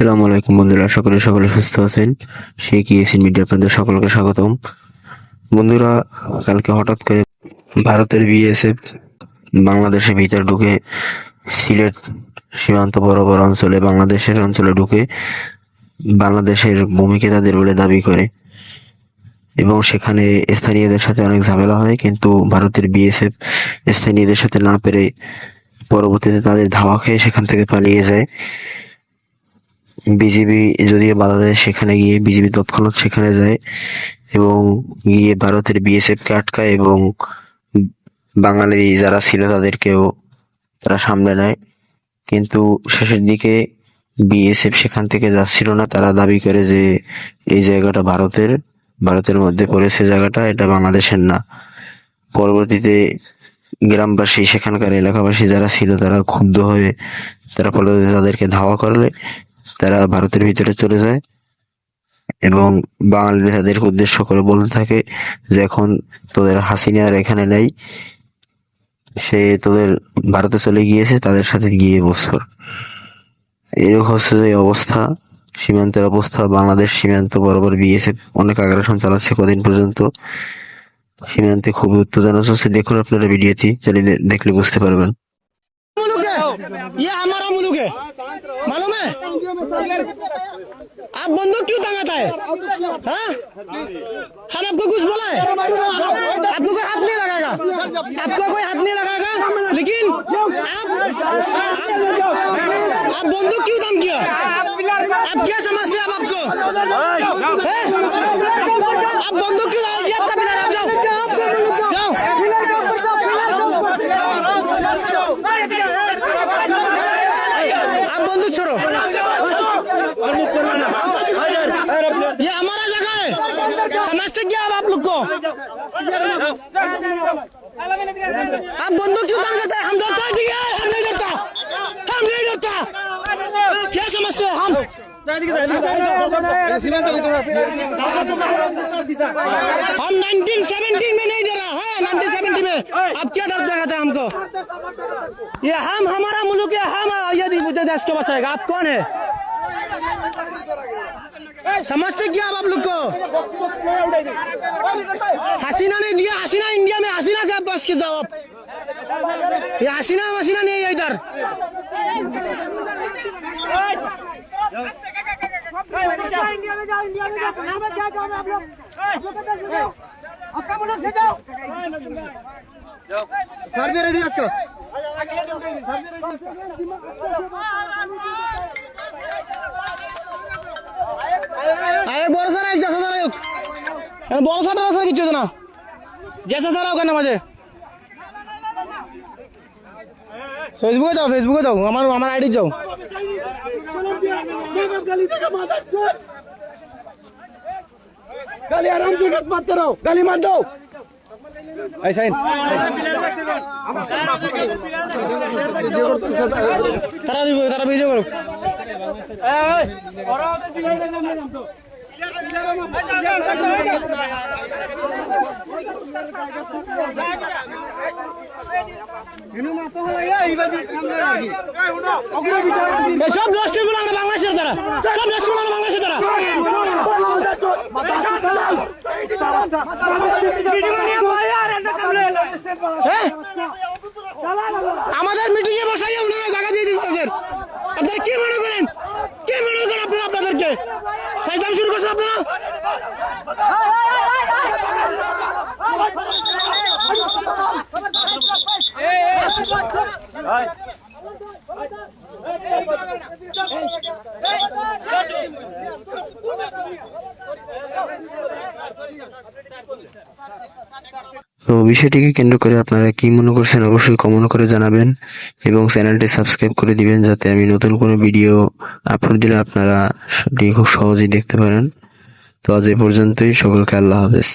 আসসালামু আলাইকুম বন্ধুরা সকলে সকলে সুস্থ আছেন। সেই কি এসিন মিডিয়া আপনাদের সকলকে স্বাগতম। বন্ধুরা, কালকে হঠাৎ করে ভারতের বিএসএফ বাংলাদেশের ভিতরে ঢুকে সিলেট সীমান্ত বরাবর অঞ্চলে, বাংলাদেশের অঞ্চলে ঢুকে বাংলাদেশের ভূমিকে তাদের বলে দাবি করে। এবং সেখানে স্থানীয়দের সাথে অনেক ঝামেলা হয়, কিন্তু ভারতের বিএসএফ স্থানীয়দের সাথে না পেরে পরবর্তীতে তাদের ধাওয়া খেয়ে সেখান থেকে পালিয়ে যায়। বিজেপি যদিও বাধা দেয় সেখানে গিয়ে বিজেপি তৎক্ষণাৎ সেখানে যায় এবং গিয়ে ভারতের বিএসএফ কে আটকায় এবং বাঙালি যারা ছিল তাদেরকেও তারা সামলে নেয়। কিন্তু শেষের দিকে বিএসএফ সেখান থেকে যাচ্ছিল না। তারা দাবি করে যে এই জায়গাটা ভারতের ভারতের মধ্যে পড়েছে জায়গাটা, এটা বাংলাদেশের না। পরবর্তীতে গ্রামবাসী, সেখানকার এলাকাবাসী যারা ছিল তারা ক্ষুব্ধ হয়ে তারা পরবর্তীতে তাদেরকে ধাওয়া করলে। তারা ভারতের ভিতরে চলে যায় এবং বাঙালিরা তাদেরকে উদ্দেশ্য করে বলতে থাকে যে এখন তোদের হাসিনার এখানে নেই, সে তোদের ভারতে চলে গিয়েছে, তাদের সাথে গিয়ে বসর এরকম হচ্ছে যে অবস্থা, সীমান্তের অবস্থা, বাংলাদেশ সীমান্ত বরাবর বিএসএফ অনেক আগ্রাসন চালাচ্ছে কদিন পর্যন্ত। সীমান্তে খুবই উত্তেজনা চলছে। দেখুন আপনারা ভিডিওটি দেখলে বুঝতে পারবেন। मालूम है? आप बंदूक क्यों तंगाता है? हाँ? हम आपको कुछ बोला है? आपको कोई हाथ नहीं लगाएगा? आपको कोई हाथ नहीं लगाएगा? लेकिन आप आप, बंदूक क्यों दम किया? आप क्या समझते हैं आप आपको? आप बंदूक आप बंदूक छोड़ो ये हमारा जगह है समझते क्या आप, आप लोग को आप बंदूक क्यों तंग करते हैं हम डरता हम हम 1917 में नहीं डरा है 1970 में अब क्या डर हैं हमको ये हम हमारा मुल्क है हम यदि देश को बचाएगा आप कौन है समझते क्या आप, लोग को हसीना ने दिया हसीना इंडिया में हसीना का बस के आप ये हसीना हसीना इंडिया में जाओ इंडिया में जाओ यहाँ पर क्या काम है आप लोग आप लोग किधर से जाओ आपका मुल्क से जाओ सर भी रेडी रखो আরে বড় স্যার এক জেসা স্যার হোক বড় স্যার স্যার কিছু না জেসা স্যার ওখানে মাঝে ফেসবুকে যাও ফেসবুকে যাও আমার আমার আইডি যাও গালি থেকে মাথা গালি আরাম সে মত মারতে রো গালি মার দাও। এই সাইন। তারা তারা ভিডিও করুক ওরা ওদের বিলাই দেখলাম তো সব নষ্টগুলো আমরা বাংলাদেশের দ্বারা। সব নষ্টগুলো বাংলাদেশের দ্বারা। হ্যাঁ? আমাদের মিটিং এ বসাই জায়গা দিয়ে দিচ্ছে আপনারা কি মনে করেন কি মনে করেন আপনারা আপনাদেরকে ফাইজলাম শুরু করছেন আপনারা তো বিষয়টিকে কেন্দ্র করে আপনারা কি মনে করছেন অবশ্যই কমেন্ট করে জানাবেন এবং চ্যানেলটি সাবস্ক্রাইব করে দিবেন যাতে আমি নতুন কোনো ভিডিও আপলোড দিলে আপনারা সেটি খুব সহজেই দেখতে পারেন। তো আজ এ পর্যন্তই। সকলকে আল্লাহ হাফেজ।